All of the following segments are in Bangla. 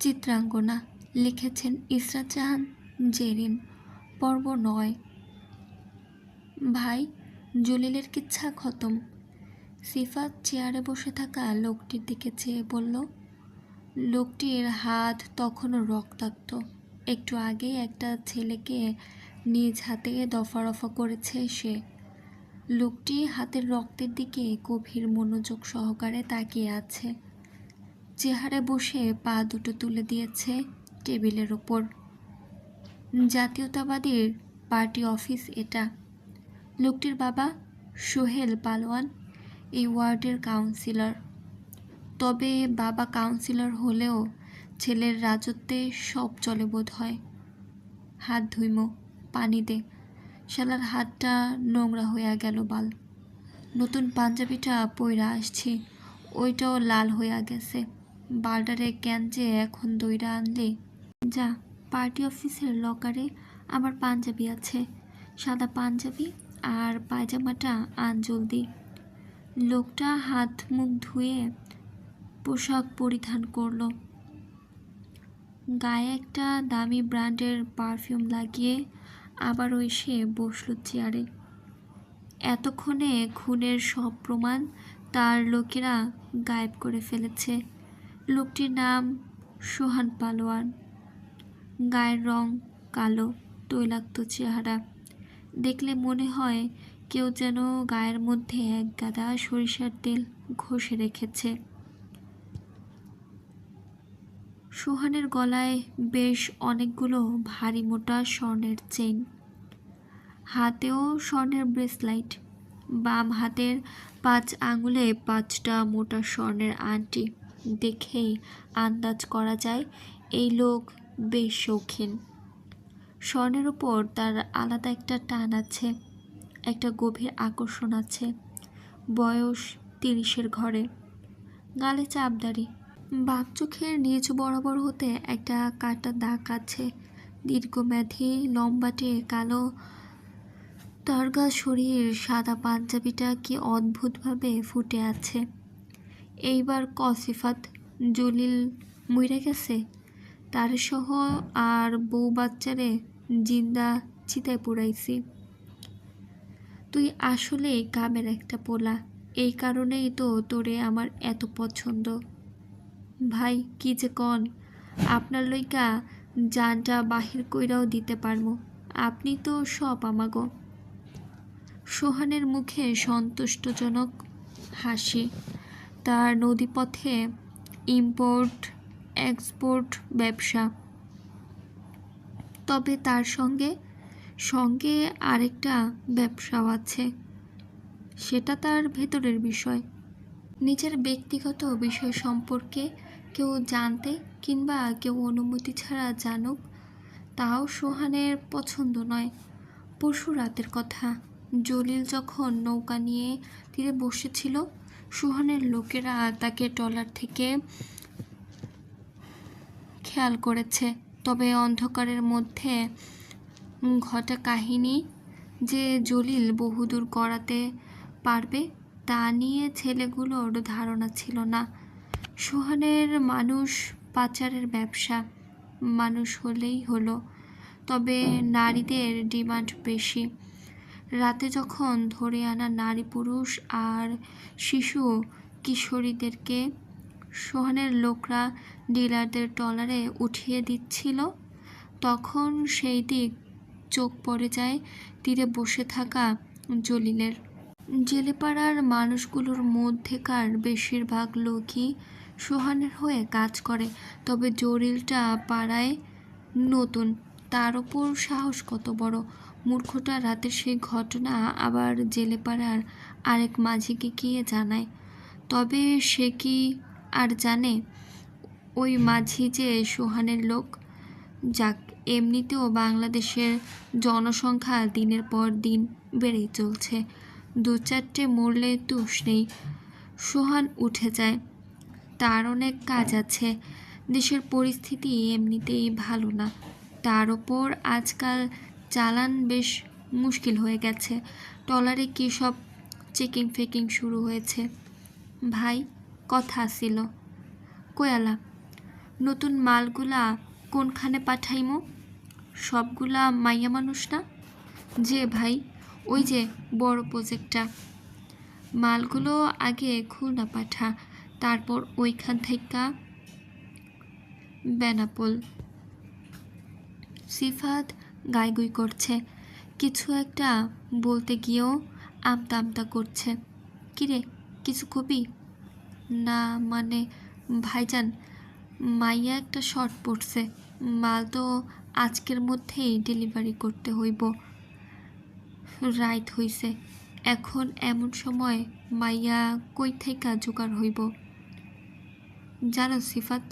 চিত্রাঙ্গনা লিখেছেন ইসরা জাহান জেরিন। পর্ব নয়। ভাই, জলিলের কিচ্ছা খতম। সিফাত চেয়ারে বসে থাকা লোকটির দিকে চেয়ে বলল, লোকটির হাত তখনও রক্তাক্ত। একটু আগে একটা ছেলেকে নিজ হাতে দফা রফা করেছে সে। লোকটি হাতের রক্তের দিকে গভীর মনোযোগ সহকারে তাকিয়ে আছে। চেহারে বসে পা দুটো তুলে দিয়েছে টেবিলের ওপর। জাতীয়তাবাদীর পার্টি অফিস এটা। লোকটির বাবা সোহেল পালোয়ান, এই ওয়ার্ডের কাউন্সিলর। তবে বাবা কাউন্সিলর হলেও ছেলের রাজত্বে সব চলে বোধ হয়। হাত ধুইমো, পানি দে। শালার হাতটা নোংরা হইয়া গেল বাল। নতুন পাঞ্জাবিটা পইরা আসছি, ওইটাও লাল হইয়া গেছে। বালটারে কেন যে এখন দইরা আনলে? যা, পার্টি অফিসের লকারে আমার পাঞ্জাবি আছে। সাদা পাঞ্জাবি আর পায়জামাটা আন জলদি। লোকটা হাত মুখ ধুয়ে পোশাক পরিধান করল। গায়ে একটা দামি ব্র্যান্ডের পারফিউম লাগিয়ে আবারও এসে বসল চেয়ারে। এতক্ষণে খুনের সব প্রমাণ তার লোকেরা গায়েব করে ফেলেছে। লোকটির নাম সোহান পালোয়ান। গায়ের রং কালো, তৈলাক্ত চেহারা। দেখলে মনে হয় কেউ যেন গায়ের মধ্যে এক গাদা সরিষার তেল ঘষে রেখেছে। সোহানের গলায় বেশ অনেকগুলো ভারী মোটা স্বর্ণের চেইন। হাতেও স্বর্ণের ব্রেসলাইট। বাম হাতের পাঁচ আঙুলে পাঁচটা মোটা স্বর্ণের আংটি। দেখেই আন্দাজ করা যায়, এই লোক বেশ শৌখিন। স্বর্ণের উপর তার আলাদা একটা টান আছে, একটা গভীর আকর্ষণ আছে। বয়স তিরিশের ঘরে। গালে চাপদারি বাপ চোখের নিচ বরাবর হতে একটা কাটা দাগ আছে দীর্ঘমেধি লম্বাটে কালো। তর্গা শরীর সাদা পাঞ্জাবিটা কি অদ্ভুতভাবে ফুটে আছে। এইবার কসিফাত জলিল মইরা গেছে? তার সহ আর বউ বাচ্চারে জিন্দা চিতায় পুরাইছি তুই আসলে কামের একটা পোলা। এই কারণেই তো তোরে আমার এত পছন্দ। ভাই, কি যে কন? আপনার লইকা জানটা বাহির কইরাও দিতে পারব আপনি তো সব আমাগো। সোহানের মুখে সন্তুষ্টজনক হাসি। তার নদীপথে ইম্পোর্ট, এক্সপোর্ট ব্যবসা। তবে তার সঙ্গে সঙ্গে আরেকটা ব্যবসাও আছে। সেটা তার ভেতরের বিষয়। নিজের ব্যক্তিগত বিষয় সম্পর্কে কেউ জানতে কিংবা কেউ অনুমতি ছাড়া জানুক, তাও সোহানের পছন্দ নয়। পরশু রাতের কথা। জলিল যখন নৌকা নিয়ে তীরে বসেছিল সোহানের লোকেরা তাকে ট্রলার থেকে খেয়াল করেছে। তবে অন্ধকারের মধ্যে ঘটা কাহিনী যে জলিল বহুদূর করাতে পারবে, তা নিয়ে ছেলেগুলোর ধারণা ছিল না। সোহানের মানুষ পাচারের ব্যবসা, মানুষ হলেই হলো। তবে নারীদের ডিমান্ড বেশি। রাতে যখন ধরে আনা নারী পুরুষ আর শিশু কিশোরীদেরকে সোহানের লোকরা ডিলারদের টলারে উঠিয়ে দিচ্ছিল, তখন সেই দিক চোখ পড়ে যায় তীরে বসে থাকা জলিলের। জেলেপাড়ার মানুষগুলোর মধ্যেকার বেশিরভাগ লোকই সোহানের হয়ে কাজ করে, তবে জরিলটা পাড়ায় নতুন, তার ওপর সাহস কত বড়? মূর্খটা রাতের সেই ঘটনা আবার জেলে পাড়ার আরেক মাঝিকে গিয়ে জানায়? তবে সে কি আর জানে? ওই মাঝি যে সোহানের লোক? যাক, এমনিতেও বাংলাদেশের জনসংখ্যা দিনের পর দিন বেড়েই চলছে। দু চারটে মরলে তুষ নেই। সোহান উঠে যায়। তার অনেক কাজ আছে। দেশের পরিস্থিতি এমনিতেই ভালো না। তার ওপর আজকাল চালান বেশ মুশকিল হয়ে গেছে। টলারে কী সব চেকিং ফেকিং শুরু হয়েছে? ভাই, কথা ছিল। কোয়ালা, নতুন মালগুলা কোনখানে পাঠাইমো? সবগুলা মাইয়া মানুষ না? যে ভাই, ওই যে বড় প্রজেক্টটা। মালগুলো আগে খুলনা পাঠা, তারপর ওইখান থেকে বেনাপোল। সিফাত গাইগুই করছে। কিছু একটা বলতে গিয়েও আমতা আমতা করছে। কিরে, কিছু কবি? না মানে ভাইজান, মাইয়া একটা শর্ট পড়ছে। মাল তো আজকের মধ্যেই ডেলিভারি করতে হইব। রাইত হইছে। এখন এমন সময় মাইয়া কই থেকে জোগাড় হইব? জানো সিফাত,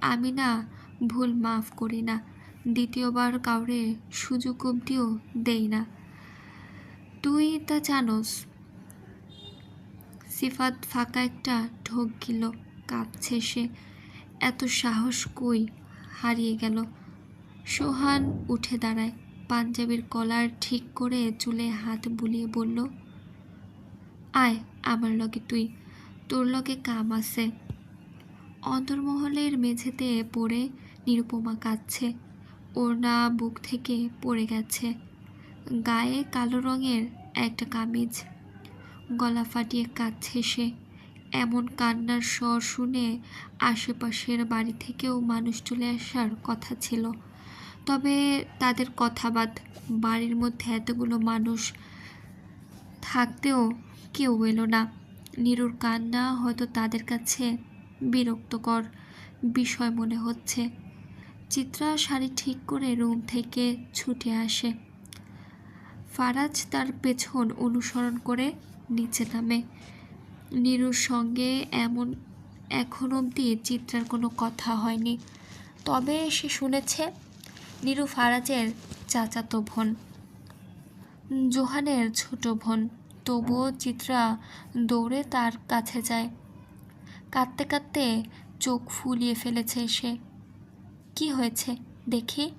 আমি না ভুল মাফ করি না। দ্বিতীয়বার কাউরে সুযোগ অবধিও দেই না। তুই তা জানোস, সিফাত ফাঁকা একটা ঢোক গিল, কাঁপছে সে। এত সাহস কই? হারিয়ে গেল। সোহান উঠে দাঁড়ায়, পাঞ্জাবির কলার ঠিক করে চুলে হাত বুলিয়ে বলল, আয় আমার লগে তুই, তোর লগে কাম আছে। অন্তর্মহলের মেঝেতে পড়ে নিরুপমা কাঁদছে। ওড়না বুক থেকে পড়ে গেছে। গায়ে কালো রঙের একটা কামিজ। গলা ফাটিয়ে কাঁদছে সে। এমন কান্নার স্বর শুনে আশেপাশের বাড়ি থেকেও মানুষ চলে আসার কথা ছিল। তবে তাদের কথা বাদ বাড়ির মধ্যে এতগুলো মানুষ থাকতেও কেউ এলো না। নিরুর কান্না হয়তো তাদের কাছে বিরক্তকর বিষয় মনে হচ্ছে। চিত্রা শাড়ি ঠিক করে রুম থেকে ছুটে আসে। ফারাজ তার পেছন অনুসরণ করে নিচে নামে। নিরুর সঙ্গে এমন এখন অবধি চিত্রার কোনো কথা হয়নি। তবে সে শুনেছে নিরু ফারাজের চাচাতো বোন, জোহানের ছোট বোন। তবুও চিত্রা দৌড়ে তার কাছে যায়। কাঁদতে কাঁদতে চোখ ফুলিয়ে ফেলেছে সে। কি হয়েছে? দেখি।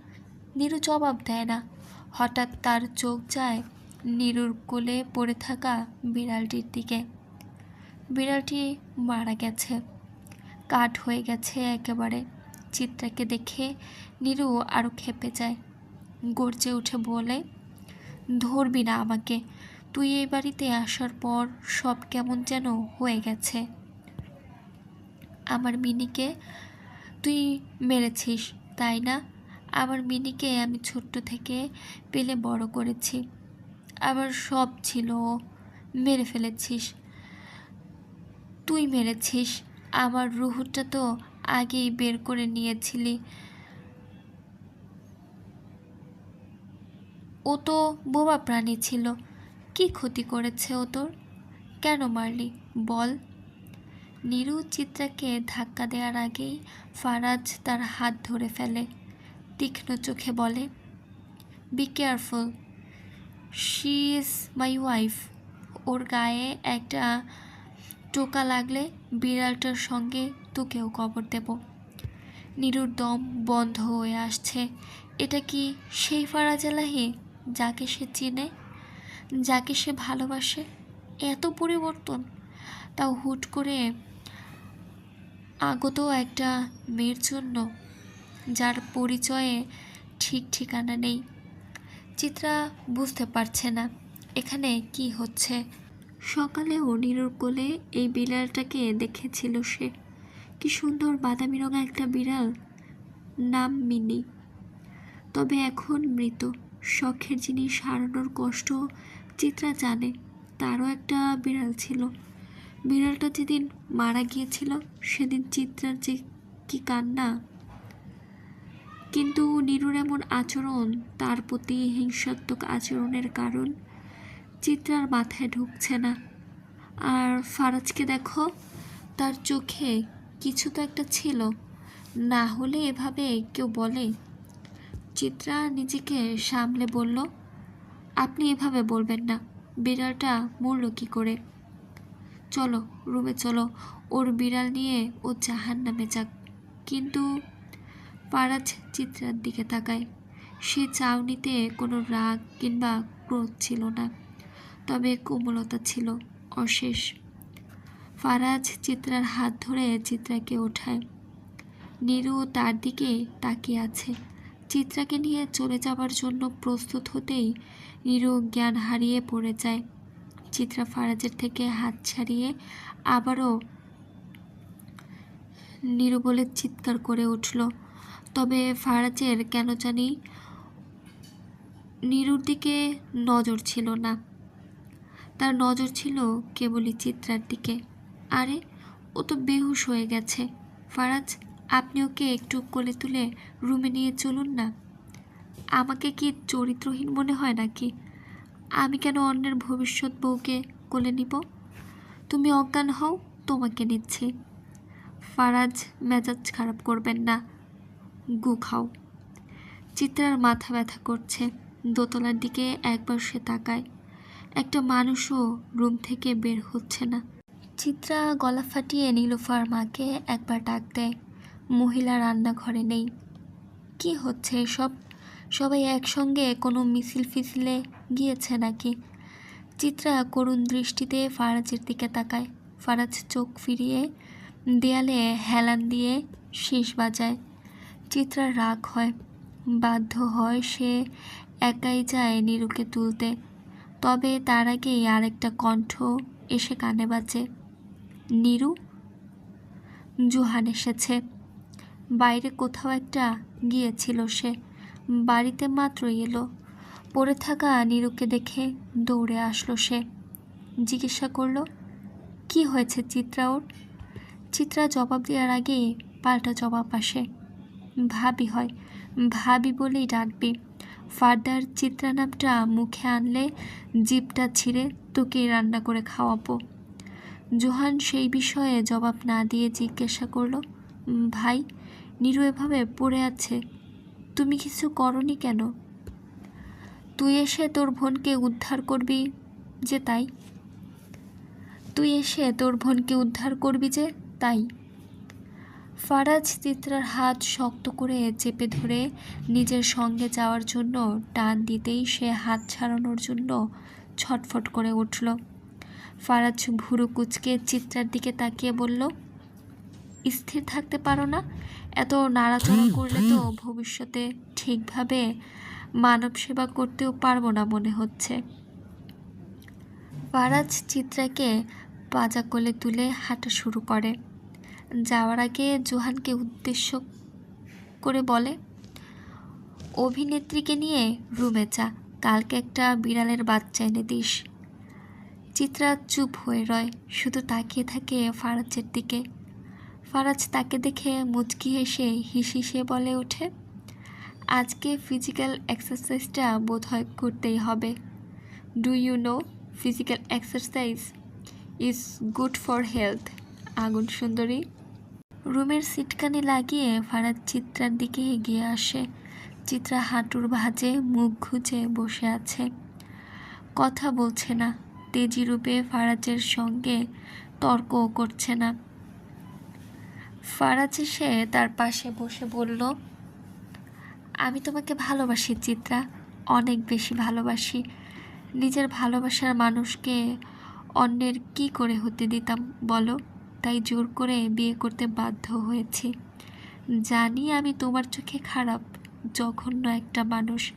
নীরু জবাব দেয় না। হঠাৎ তার চোখ যায় নীরুর কোলে পড়ে থাকা বিড়ালটির দিকে। বিড়ালটি মারা গেছে। কাঠ হয়ে গেছে একেবারে। চিত্রাকে দেখে নিরু আরও খেপে যায়। গর্জে উঠে বলে, ধরবি না আমাকে। তুই এই বাড়িতে আসার পর সব কেমন যেন হয়ে গেছে। আমার মিনিকে তুই মেরেছিস, তাই না? আমার মিনিকে আমি ছোট্ট থেকে পেলে বড় করেছি। আমার সব ছিল। মেরে ফেলেছিস। তুই মেরেছিস। আমার রুহুটা তো আগেই বের করে নিয়েছিলি। ও তো বোবা প্রাণী ছিল। কি ক্ষতি করেছে ও তোর? কেন মারলি? বল। নিরু চিত্রাকে ধাক্কা দেওয়ার আগেই ফারাজ তার হাত ধরে ফেলে, তীক্ষ্ণ চোখে বলে be careful she is my wife ওর গায়ে একটা টোকা লাগলে বিড়ালটার সঙ্গে তোকেও কবর দেব। নিরুর দম বন্ধ হয়ে আসছে। এটা কি সেই ফারাজ এলাহি যাকে সে চিনে, যাকে সে ভালোবাসে? এত পরিবর্তন। তাও হুট করে আগত একটা মেয়ের জন্য, যার পরিচয়ে ঠিক ঠিকানা নেই। চিত্রা বুঝতে পারছে না, এখানে কি হচ্ছে? সকালেও নিরুর কোলে এই বিড়ালটাকে দেখেছিল সে। কি সুন্দর বাদামি রঙা একটা বিড়াল, নাম মিনি। তবে এখন মৃত, শখের জিনিস হারানোর কষ্ট চিত্রা জানে, তারও একটা বিড়াল ছিল। বিড়ালটা যেদিন মারা গিয়েছিল, সেদিন চিত্রার যে কি কান্না। কিন্তু নিরুর এমন আচরণ, তার প্রতি হিংসাত্মক আচরণের কারণ চিত্রার মাথায় ঢুকছে না। আর ফারাজকে দেখো, তার চোখে কিছু তো একটা ছিল। না হলে এভাবে কেউ বলে। চিত্রা নিজেকে সামলে বলল, আপনি এভাবে বলবেন না। বিড়ালটা মরল কী করে? চলো, রুমে চলো। ওর বিড়াল নিয়ে ও জাহান নামে যাক। কিন্তু পারাজ চিত্রার দিকে তাকায়। সে চাউনিতে কোনো রাগ কিংবা ক্রোধ ছিল না, তবে কোমলতা ছিল অশেষ। ফারাজ চিত্রার হাত ধরে চিত্রাকে ওঠায়। নিরু তার দিকে তাকিয়ে আছে। চিত্রাকে নিয়ে চলে যাবার জন্য প্রস্তুত হতেই নিরু জ্ঞান হারিয়ে পড়ে যায়। চিত্রা ফারাজের থেকে হাত ছাড়িয়ে আবারও নিরু বলে চিৎকার করে উঠল। তবে ফারাজের কেন জানি নিরুর দিকে নজর ছিল না। তার নজর ছিল কেবলই চিত্রার দিকে। আরে, ও তো বেহুশ হয়ে গেছে। ফারাজ, আপনি ওকে একটু কোলে তুলে রুমে নিয়ে চলুন না। আমাকে কি চরিত্রহীন মনে হয় নাকি? আমি কেন অন্যের ভবিষ্যৎ বউকে কোলে নিব? তুমি অজ্ঞান হও, তোমাকে নিচ্ছি। ফারাজ, মেজাজ খারাপ করবেন না। গু খাও। চিত্রার মাথা ব্যথা করছে। দোতলার দিকে একবার সে তাকায়। একটা মানুষও রুম থেকে বের হচ্ছে না। চিত্রা গলা ফাটিয়ে নীলুফার মাকে একবার ডাক দেয়। মহিলা রান্নাঘরে নেই। কি হচ্ছে এসব? সবাই একসঙ্গে কোনো মিছিল ফিছিলে গিয়েছে নাকি? চিত্রা করুণ দৃষ্টিতে ফারাজের দিকে তাকায়। ফারাজ চোখ ফিরিয়ে দেয়ালে হেলান দিয়ে শীষ বাজায়। চিত্রার রাগ হয়। বাধ্য হয় সে একাই যায় নিরুকে তুলতে। তবে তার আগেই আরেকটা কণ্ঠ এসে কানে বাজে। নিরু? জুহান এসেছে। বাইরে কোথাও একটা গিয়েছিল সে। বাড়িতে মাত্রই এলো। পড়ে থাকা নিরুকে দেখে দৌড়ে আসলো সে। জিজ্ঞাসা করল, কি হয়েছে চিত্রা ওর? চিত্রা জবাব দেওয়ার আগে পাল্টা জবাব আসে, ভাবি হয়, ভাবি বলেই ডাকবি। ফার্দার চিত্রা নামটা মুখে আনলে জিপটা ছিঁড়ে তোকেই রান্না করে খাওয়াবো। জোহান সেই বিষয়ে জবাব না দিয়ে জিজ্ঞাসা করল, ভাই, নিরু এভাবে পড়ে আছে তুমি কিছু করনি কেন? তুই এসে তোর বোনকে উদ্ধার করবি যে তাই? তুই এসে তোর বোনকে উদ্ধার করবি যে তাই? ফারাজ চিত্রার হাত শক্ত করে চেপে ধরে নিজের সঙ্গে যাওয়ার জন্য টান দিতেই সে হাত ছাড়ানোর জন্য ছটফট করে উঠল। ফারাজ ভুরু কুচকে চিত্রার দিকে তাকিয়ে বলল স্থির থাকতে পারো না। এত নাড়াচড়া করলে তো ভবিষ্যতে ঠিকভাবে মানব সেবা করতেও পারব না মনে হচ্ছে। ফারাজ চিত্রাকে পাজা কোলে তুলে হাঁটা শুরু করে। যাওয়ার আগে জোহানকে উদ্দেশ্য করে বলে অভিনেত্রীকে নিয়ে রুমে যা কালকে একটা বিড়ালের বাচ্চা এনে দিস। চিত্রা চুপ হয়ে রয় শুধু তাকিয়ে থাকে ফারাজের দিকে। ফারাজ তাকে দেখে মুচকি হেসে হিসিসে বলে ওঠে, আজকে ফিজিক্যাল এক্সারসাইজটা বোধহয় করতেই হবে। Do you know physical exercise is good for health আগুন সুন্দরী। রুমের সিটকানি লাগিয়ে ফারাজ চিত্রার দিকে এগিয়ে আসে। চিত্রা হাঁটুর ভাঁজে মুখ ঘুচে বসে আছে। কথা বলছে না। তেজি রূপে ফারাজের সঙ্গে তর্কও করছে না। ফারাজ এসে তার পাশে বসে বলল, আমি তোমাকে ভালোবাসি চিত্রা, অনেক বেশি ভালোবাসি। নিজের ভালোবাসার মানুষকে অন্যের কি করে হতে দিতাম বলো? তাই জোর করে বিয়ে করতে বাধ্য হয়েছি। জানি আমি তোমার চোখে খারাপ, জঘন্য একটা মানুষ।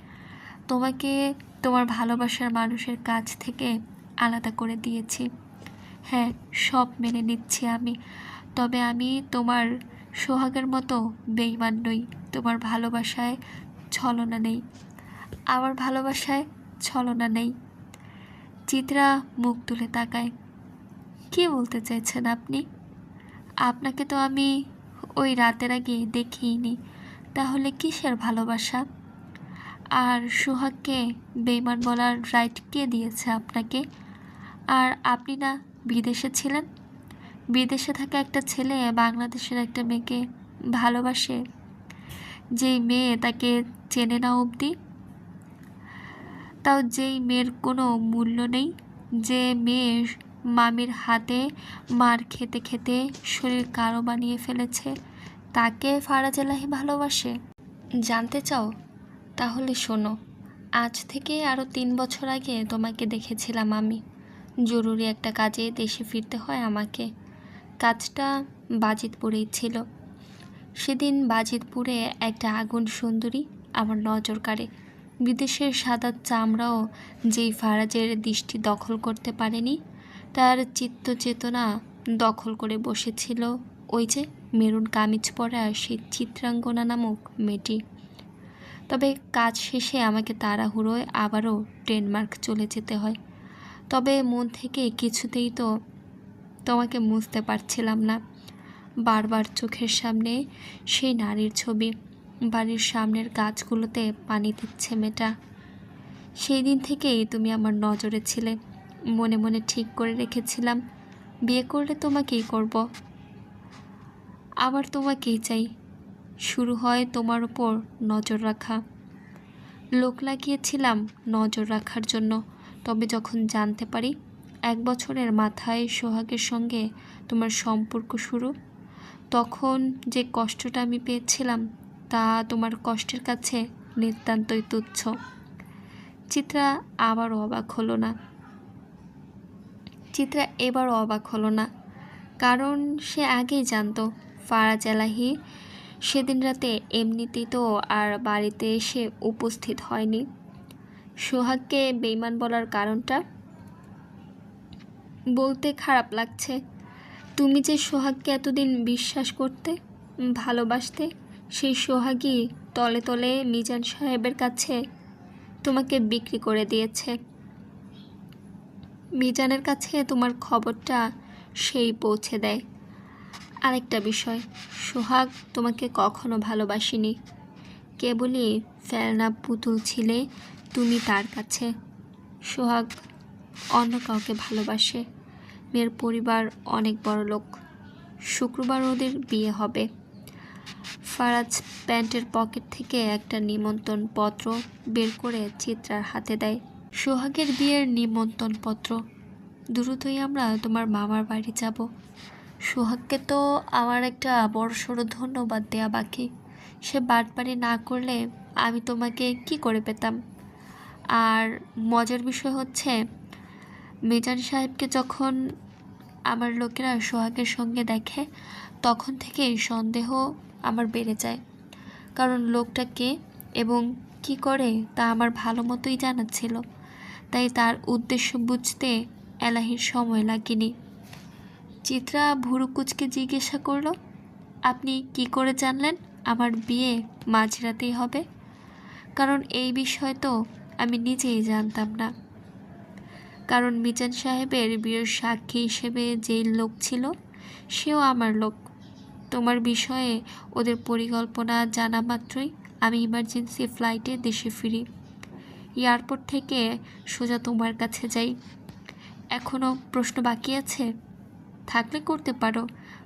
তোমাকে তোমার ভালোবাসার মানুষের কাছ থেকে আলাদা করে দিয়েছি। হ্যাঁ সব মেনে নিচ্ছি আমি। তবে আমি তোমার সোহাগের মতো বেইমান নই। তোমার ভালোবাসায় ছলনা নেই। আমার ভালোবাসায় ছলনা নেই। চিত্রা মুখ তুলে তাকায়। কি বলতে চাইছেন আপনি? আপনাকে তো আমি ওই রাতের আগে দেখিনি। তাহলে কিসের ভালোবাসা? আর সোহাগকে বেইমান বলার রাইট কে দিয়েছে আপনাকে? আর আপনি না বিদেশে ছিলেন? বিদেশে থাকা একটা ছেলে বাংলাদেশের একটা মেয়েকে ভালোবাসে, যেই মেয়ে তাকে চেনে না অবধি। তাও যেই মেয়ের কোনো মূল্য নেই, যে মেয়ে মামির হাতে মার খেতে খেতে শরীর কালো বানিয়ে ফেলেছে, তাকে ফারাজ এলাহি ভালোবাসে। জানতে চাও? তাহলে শোনো, আজ থেকে আরও তিন বছর আগে তোমাকে দেখেছিলাম আমি। জরুরি একটা কাজে দেশে ফিরতে হয় আমাকে। কাজটা বাজিতপুরেই ছিল। সেদিন বাজিতপুরে একটা আগুন সুন্দরী আমার নজর কাড়ে। বিদেশের সাদা চামড়াও যেই ফারাজের দৃষ্টি দখল করতে পারেনি, তার চিত্ত চেতনা দখল করে বসেছিল ওই যে মেরুন কামিজ পরা সেই চিত্রাঙ্গনা নামক মেয়েটি। তবে কাজ শেষে আমাকে তাড়াহুড়োয় আবারও ডেনমার্ক চলে যেতে হয়। তবে মন থেকে কিছুতেই তো তোমাকে মুছতে পারছিলাম না। বারবার চোখের সামনে সেই নারীর ছবি, বাড়ির সামনের গাছগুলোতে পানি দিচ্ছে মেয়েটা। সেই দিন থেকেই তুমি আমার নজরে ছিলে, মনে মনে ঠিক করে রেখেছিলাম, বিয়ে করলে তোমাকেই করব। আবার তোমাকেই চাই, শুরু হয় তোমার ওপর নজর রাখা। লোক লাগিয়েছিলাম নজর রাখার জন্য, তবে যখন জানতে পারি এক বছরের মাথায় সোহাগের সঙ্গে তোমার সম্পর্ক শুরু। তখন যে কষ্টটা আমি পেয়েছিলাম, তা তোমার কষ্টের কাছে নিতান্তই তুচ্ছ। চিত্রা আবারও অবাক হলো না। চিত্রা এবারও অবাক হলো না, কারণ সে আগেই জানতো, ফারাজ এলাহি সেদিন রাতে এমনিতেই তো আর বাড়িতে এসে উপস্থিত হয়নি। সোহাগকে বেইমান বলার কারণটা বলতে খারাপ লাগছে। তুমি যে সোহাগকে এতদিন বিশ্বাস করতে, ভালোবাসতে, সেই সোহাগই তলে তলে মিজান সাহেবের কাছে তোমাকে বিক্রি করে দিয়েছে। মিজানের কাছে তোমার খবরটা সেই পৌঁছে দেয়। আরেকটা বিষয়, সোহাগ তোমাকে কখনো ভালোবাসিনি। কেবলই ফেলনা পুতুল ছিলে তুমি তার কাছে। সোহাগ অন্য কাউকে ভালোবাসে। মেয়ের পরিবার অনেক বড় লোক। শুক্রবার ওদের বিয়ে হবে। ফারাজ প্যান্টের পকেট থেকে একটা নিমন্ত্রণ পত্র বের করে চিত্রার হাতে দেয়। সোহাগের বিয়ের নিমন্ত্রণ পত্র দ্রুতই আমরা তোমার মামার বাড়ি যাব। সোহাগকে তো আমার একটা বড় সড়ো ধন্যবাদ দেয়া বাকি। সে বাটবাড়ি না করলে আমি তোমাকে কি করে পেতাম? আর মজার বিষয় হচ্ছে মিজান সাহেবকে যখন আমার লোকেরা সোহাগের সঙ্গে দেখে, তখন থেকেই সন্দেহ আমার বেড়ে যায়। কারণ লোকটা কে এবং কি করে তা আমার ভালো মতোই জানা ছিল। তাই তার উদ্দেশ্য বুঝতে এলাহির সময় লাগেনি। চিত্রা ভুরুকুচকে জিজ্ঞাসা করল, আপনি কি করে জানলেন আমার বিয়ে মাঝরাতেই হবে? কারণ এই বিষয় তো আমি নিজেই জানতাম না। কারণ মিজান সাহেবের বিয়ের সাক্ষী হিসেবে যেই লোক ছিল, সেও আমার লোক। তোমার বিষয়ে ওদের পরিকল্পনা জানা মাত্রই আমি ইমার্জেন্সি ফ্লাইটে দেশে ফিরি। এয়ারপোর্ট থেকে সোজা তোমার কাছে যাই। এখনও প্রশ্ন বাকি আছে? থাকলে করতে পারো,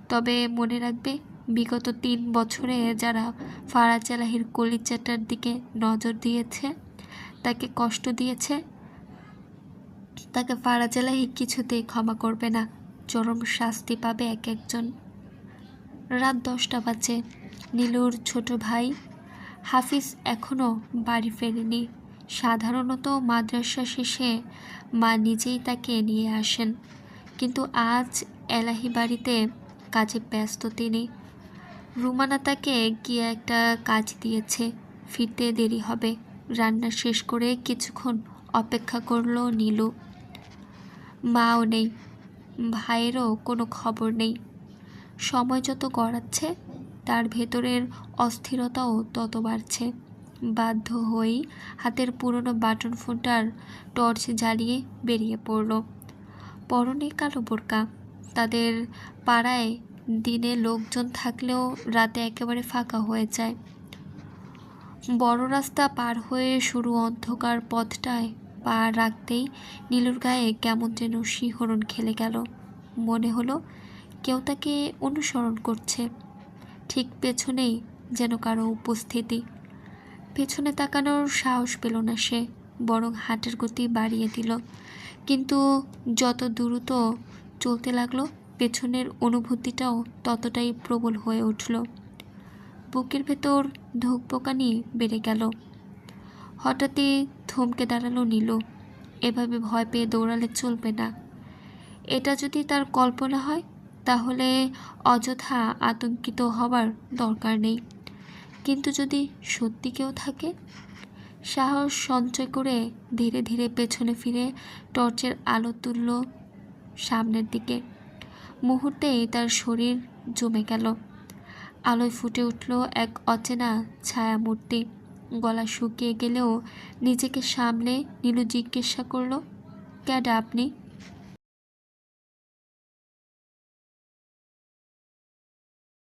তবে মনে রাখবে বিগত তিন বছরে যারা ফারাজ আলাহির কলিচাটার দিকে নজর দিয়েছে, তাকে কষ্ট দিয়েছে তাকে ফারাজ আলাহি কিছুতেই ক্ষমা করবে না। চরম শাস্তি পাবে এক একজন। রাত দশটা বাজে। নীলুর ছোট ভাই হাফিজ এখনও বাড়ি ফেরেনি। সাধারণত মাদ্রাসা শেষে মা নিজেই তাকে নিয়ে আসেন। কিন্তু আজ এলাহি বাড়িতে কাজে ব্যস্ত তিনি। রুমানা তাকে গিয়ে একটা কাজ দিয়েছে। ফিরতে দেরি হবে। রান্না শেষ করে কিছুক্ষণ অপেক্ষা করল নীলু। মাও নেই, ভাইয়েরও কোনো খবর নেই। সময় যত গড়াচ্ছে, তার ভেতরের অস্থিরতাও তত বাড়ছে। বাধ্য হয়েই হাতের পুরনো বাটন ফোনটার টর্চ জ্বালিয়ে বেরিয়ে পড়ল। পরনে কালো বোরকা। তাদের পাড়ায় দিনে লোকজন থাকলেও রাতে একেবারে ফাঁকা হয়ে যায়। বড় রাস্তা পার হয়ে শুরু অন্ধকার পথটায় পা রাখতেই নীলুর গায়ে কেমন যেন শিহরণ খেলে গেল। মনে হলো কেউ তাকে অনুসরণ করছে। ঠিক পেছনেই যেন কারও উপস্থিতি। পেছনে তাকানোর সাহস পেল না সে, বরং হাটের গতি বাড়িয়ে দিল। কিন্তু যত দ্রুত চলতে লাগল, পেছনের অনুভূতিটাও ততটাই প্রবল হয়ে উঠল। বুকের ভেতর ধুকপোকানি বেড়ে গেল। হঠাৎই থমকে দাঁড়াল নীল। এভাবে ভয় পেয়ে দৌড়ালে চলবে না। এটা যদি তার কল্পনা হয়, তাহলে অযথা আতঙ্কিত হবার দরকার নেই। কিন্তু যদি সত্যি কেউ থাকে, সাহস সঞ্চয় করে ধীরে ধীরে পেছনে ফিরে টর্চের আলো তুলল সামনের দিকে। মুহূর্তেই তার শরীর জমে গেল। আলোয় ফুটে উঠল এক অচেনা ছায়া মূর্তি গলা শুকিয়ে গেলেও নিজেকে সামলে নীলু জিজ্ঞাসা করল ক্যাডা আপনি?